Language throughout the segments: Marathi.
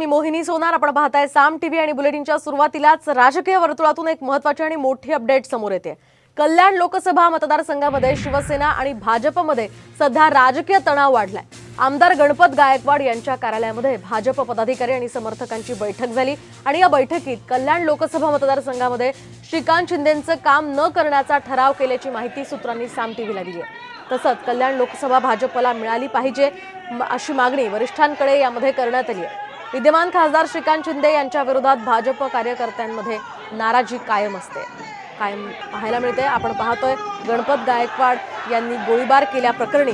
मी मोहिनी सोनार. आपण पाहताय साम टीव्ही आणि बुलेटिनच्या सुरुवातीलाच राजकीय वर्तुळातून एक महत्वाची आणि मोठी अपडेट समोर येते. कल्याण लोकसभा मतदारसंघामध्ये शिवसेना आणि भाजपमध्ये सध्या राजकीय तणाव वाढलाय. आमदार गणपत गायकवाड यांच्या कार्यालयामध्ये भाजप पदाधिकारी आणि समर्थकांची बैठक झाली आणि या बैठकीत कल्याण लोकसभा मतदारसंघामध्ये श्रीकांत शिंदेंचं काम न करण्याचा ठराव केल्याची माहिती सूत्रांनी साम टीव्हीला दिली आहे. तसंच कल्याण लोकसभा भाजपला मिळाली पाहिजे अशी मागणी वरिष्ठांकडे यामध्ये करण्यात आली आहे. विद्यमान खासदार श्रीकांत शिंदे यांच्या विरोधात भाजप कार्यकर्त्यांमध्ये नाराजी कायम असते. कायम पाहायला मिळते. आपण पाहतोय गणपत गायकवाड यांनी गोळीबार केल्याप्रकरणी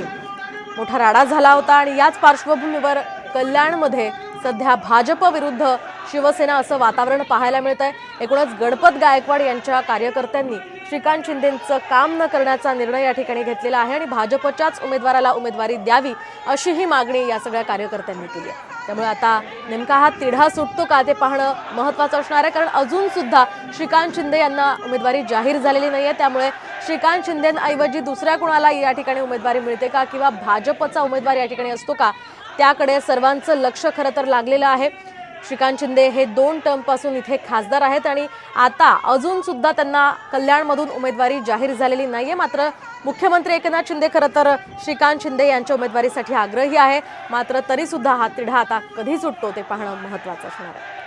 मोठा राडा झाला होता आणि याच पार्श्वभूमीवर कल्याणमध्ये सध्या भाजप विरुद्ध शिवसेना असं वातावरण पाहायला मिळत आहे एकूणच गणपत गायकवाड यांच्या कार्यकर्त्यांनी श्रीकांत शिंदेंचं काम न करण्याचा निर्णय या ठिकाणी घेतलेला आहे आणि भाजपच्याच उमेदवाराला उमेदवारी द्यावी अशी ही मागणी या सगळ्या कार्यकर्त्यांनी केली आहे. त्यामुळे आता नेमका हा तिढा सुटतो का ते पाहणं महत्त्वाचं असणार आहे. कारण अजूनसुद्धा श्रीकांत शिंदे यांना उमेदवारी जाहीर झालेली नाही आहे त्यामुळे श्रीकांत शिंदेऐवजी दुसऱ्या कुणाला या ठिकाणी उमेदवारी मिळते का? किंवा भाजपचा उमेदवार या ठिकाणी असतो का? त्याकडे सर्वांचं लक्ष खरं तर लागलेलं आहे. श्रीकांत शिंदे हे दोन टर्मपासून इथे खासदार आहेत आणि आता अजून सुद्धा त्यांना कल्याणमधून उमेदवारी जाहीर झालेली नाहीये. मात्र मुख्यमंत्री एकनाथ शिंदे खरं तर श्रीकांत शिंदे यांच्या उमेदवारीसाठी आग्रही आहे. मात्र तरीसुद्धा हा तिढा आता कधी सुटतो ते पाहणं महत्त्वाचं असणार आहे.